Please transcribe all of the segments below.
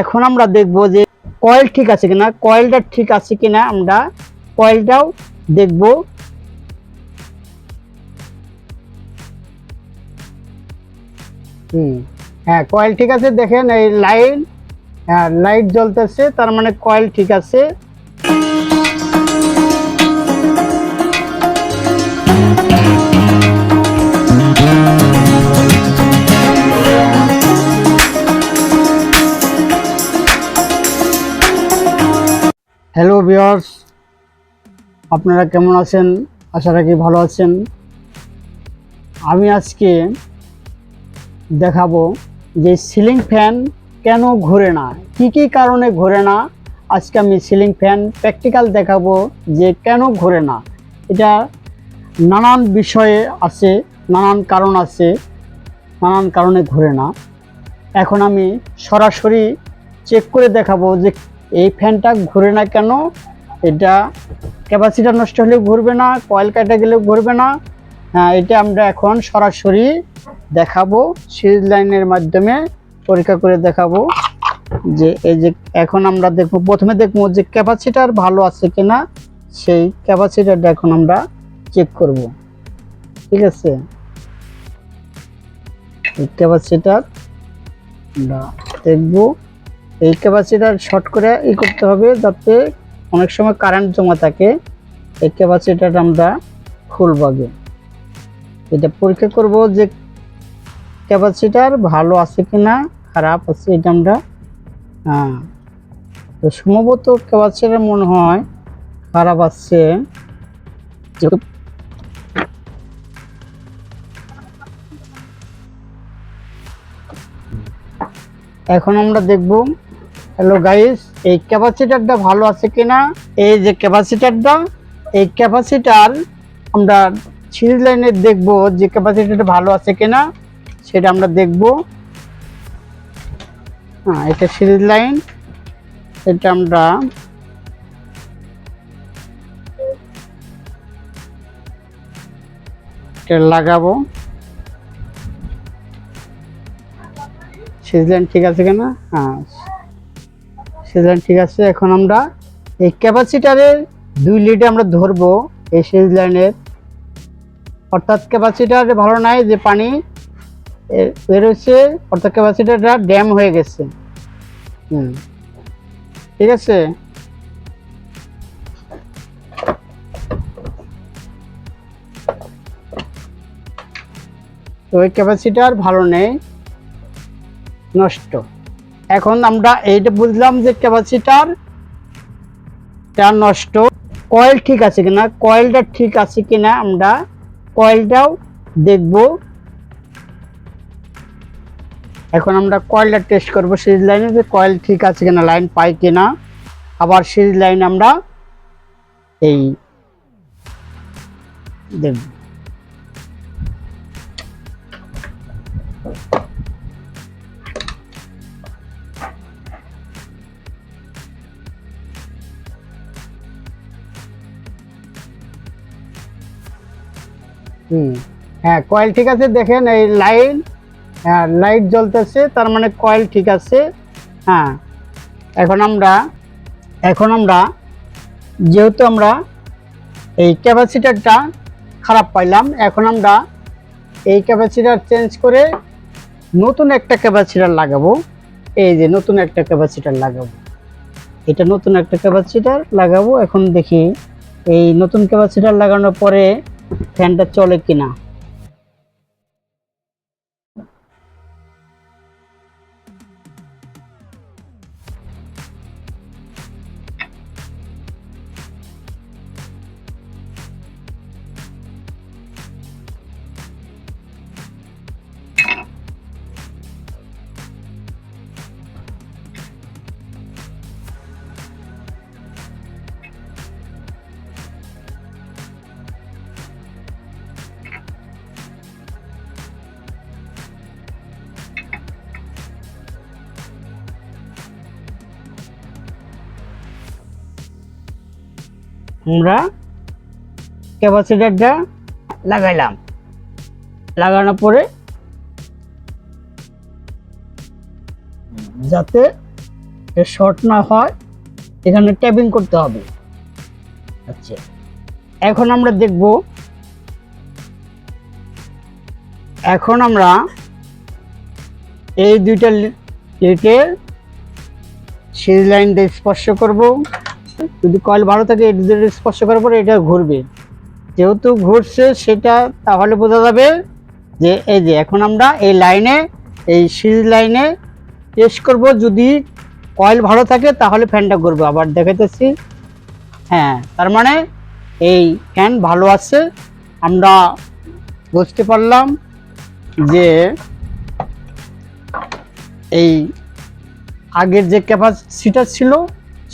এখন আমরা দেখব যে কয়েল ঠিক আছে কিনা কয়েলটা ঠিক আছে কিনা আমরা কয়েলটাও দেখব। হুম হ্যাঁ কয়েল ঠিক আছে, দেখেন এই লাইন হ্যাঁ লাইট জ্বলতেছে, তার মানে কয়েল ঠিক আছে। হ্যালো ভিওর্স আপনারা কেমন আছেন? আশা রাখি ভালো আছেন। আমি আজকে দেখাবো যে সিলিং ফ্যান কেন ঘোরে না? কি কি কারণে ঘোরে না? আজকে আমি সিলিং ফ্যান প্র্যাকটিক্যাল দেখাবো যে কেন ঘোরে না। এটা নানান বিষয়ে আছে, নানান কারণ আছে, নানান কারণে ঘোরে না। এখন আমি সরাসরি চেক করে দেখাবো যে এই ফ্যানটা ঘুরে না কেন? এটা ক্যাপাসিটার নষ্ট হলেও ঘুরবে না কয়েল কাটা গেলেও ঘুরবে না। হ্যাঁ এটা আমরা এখন সরাসরি দেখাবো সিরিজ লাইনের মাধ্যমে পরীক্ষা করে দেখাবো যে এই যে এখন আমরা দেখব, প্রথমে দেখব যে ক্যাপাসিটার ভালো আছে কিনা, সেই ক্যাপাসিটারটা এখন আমরা চেক করব। ঠিক আছে? ক্যাপাসিটার আমরা দেখব। এই ক্যাপাসিটার শর্ট করে ই করতে হবে যাতে অনেক সময় কারেন্ট জমা থাকে। এই ক্যাপাসিটার আমরা খুলব আগে এটা পরীক্ষা করব যে ক্যাপাসিটার ভালো আছে কি না খারাপ আছে এটা আমরা হ্যাঁ তো সম্ভবত ক্যাপাসিটার মনে হয় খারাপ আছে। এখন আমরা দেখব হ্যালো গাইস এই ক্যাপাসিটারটা ভালো আছে কিনা? এই যে ক্যাপাসিটারটা এই ক্যাপাসিটার আমরা সিরিজ লাইনে দেখব যে ক্যাপাসিটারটা ভালো আছে কিনা। সেটা আমরা দেখব। হ্যাঁ এটা সিরিজ লাইন এটা আমরা এটা লাগাবো। সিরিজ লাইন ঠিক আছে কিনা? হ্যাঁ সিরিজ লাইন ঠিক আছে? এখন আমরা এই ক্যাপাসিটারের দুই লিড আমরা ধরবো এই সিরিজ লাইনের অর্থাৎ ক্যাপাসিটার ভালো নাই যে পানি বেরোচ্ছে অর্থাৎ ক্যাপাসিটারটা ড্যাম হয়ে গেছে। হুম। ঠিক আছে? তো ওই ক্যাপাসিটার ভালো নেই, নষ্ট। এখন আমরা এইটা বুঝলাম যে ক্যাপাসিটার টা নষ্ট। কয়েল ঠিক আছে কিনা? কয়েলটা ঠিক আছে কিনা আমরা কয়েলটাও দেখব। এখন আমরা কয়েলটা টেস্ট করব সিরিজ লাইনে যে কয়েল ঠিক আছে কিনা, লাইন পাই কিনা। আবার সিরিজ লাইন আমরা এই দেখব। হুম। হ্যাঁ কয়েল ঠিক আছে, দেখেন এই লাইন হ্যাঁ লাইট জ্বলতেছে, তার মানে কয়েল ঠিক আছে। হ্যাঁ এখন আমরা এখন আমরা, যেহেতু আমরা এই ক্যাপাসিটারটা খারাপ পাইলাম, এখন আমরা এই ক্যাপাসিটার চেঞ্জ করে নতুন একটা ক্যাপাসিটার লাগাবো। এই যে নতুন একটা ক্যাপাসিটার লাগাবো। এটা নতুন একটা ক্যাপাসিটার লাগাবো। এখন দেখি, এই নতুন ক্যাপাসিটার লাগানোর পরে ফ্যানটা চলে কিনা? আমরা ক্যাপাসিটারটা লাগাইলাম। লাগানোর পরে যাতে শর্ট না হয়, এখানে ট্যাপিং করতে হবে। আচ্ছা এখন আমরা দেখব। এখন আমরা এই দুইটা একে সিজ লাইন দিয়ে স্পর্শ করব। যদি কয়েল ভালো থাকে এই দুটো স্পর্শ করার পরে এটা ঘুরবে। যেহেতু ঘুরছে সেটা তাহলে বোঝা যাবে যে এই যে এখন আমরা এই লাইনে, এই সিজ লাইনে টেস্ট করব। যদি কয়েল ভালো থাকে তাহলে ফ্যানটা ঘুরবে। আবার দেখাইতেছি। হ্যাঁ তার মানে এই ফ্যান ভালো আছে। আমরা বুঝতে পারলাম যে এই আগের যে ক্যাপাসিটার ছিল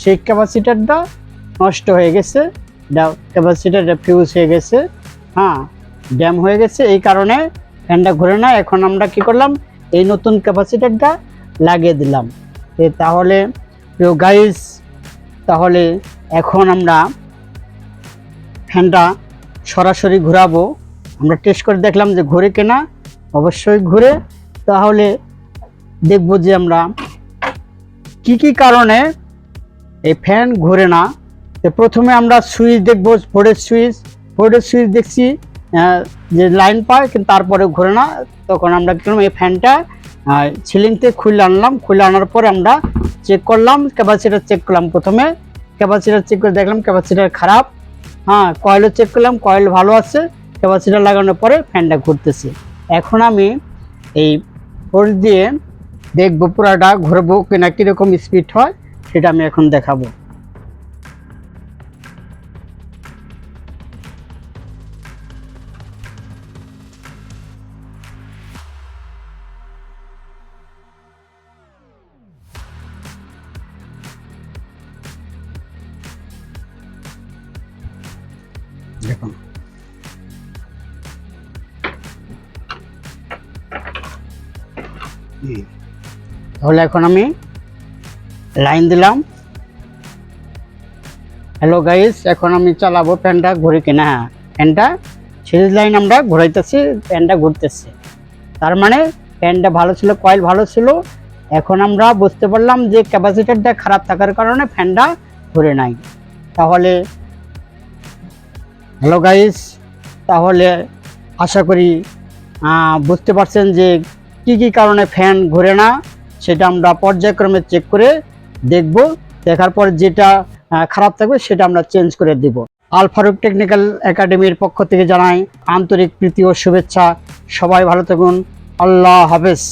সেই ক্যাপাসিটারটা নষ্ট হয়ে গেছে। ক্যাপাসিটারটা ফিউজ হয়ে গেছে। হ্যাঁ ড্যাম হয়ে গেছে। এই কারণে ফ্যানটা ঘুরে না। এখন আমরা কি করলাম? এই নতুন ক্যাপাসিটারটা লাগিয়ে দিলাম। তাহলে, প্রিয় গাইস তাহলে এখন আমরা ফ্যানটা সরাসরি ঘোরাবো। আমরা টেস্ট করে দেখলাম যে ঘুরে কেনা। অবশ্যই ঘুরে। তাহলে দেখব যে আমরা কি কি কারণে এই ফ্যান ঘুরে না। তো প্রথমে আমরা সুইচ দেখব ফোর্ডের সুইচ ফোর্ডের সুইচ দেখছি যে লাইন পায়, কিন্তু তারপরে ঘুরে না। তখন আমরা করলাম, এই ফ্যানটা সিলিংতে খুলে আনলাম। খুলে আনার পরে আমরা চেক করলাম ক্যাপাসিটার চেক করলাম প্রথমে। ক্যাপাসিটার চেক করে দেখলাম ক্যাপাসিটার খারাপ। হ্যাঁ কয়েলও চেক করলাম কয়েল ভালো আছে। ক্যাপাসিটার লাগানোর পরে ফ্যানটা ঘুরতেছে। এখন আমি এই বোর্ড দিয়ে দেখব পুরাটা, ঘুরবো কিনা, কীরকম স্পিড হয়। সেটা আমি এখন দেখাবো। দেখুন। তাহলে এখন আমি লাইন দিলাম। হ্যালো গাইস এখন আমি চালাবো ফ্যানটা ঘুরে কিনা। হ্যাঁ ফ্যানটা সিরিজ লাইন আমরা ঘুরাইতেছি ফ্যানটা ঘুরতেছে। তার মানে ফ্যানটা ভালো ছিল কয়েল ভালো ছিল। এখন আমরা বুঝতে পারলাম যে ক্যাপাসিটারটা খারাপ থাকার কারণে ফ্যানটা ঘুরে নাই। তাহলে হ্যালো গাইস তাহলে আশা করি বুঝতে পারছেন যে কি কি কারণে ফ্যান ঘুরে না, সেটা আমরা পর্যায়ক্রমে চেক করে দেখব, দেখার পর যেটা খারাপ থাকবে সেটা আমরা চেঞ্জ করে দেব। আল ফারুক টেকনিক্যাল একাডেমির পক্ষ থেকে জানাই আন্তরিক প্রীতি ও শুভেচ্ছা। সবাই ভালো থাকুন। আল্লাহ হাফেজ।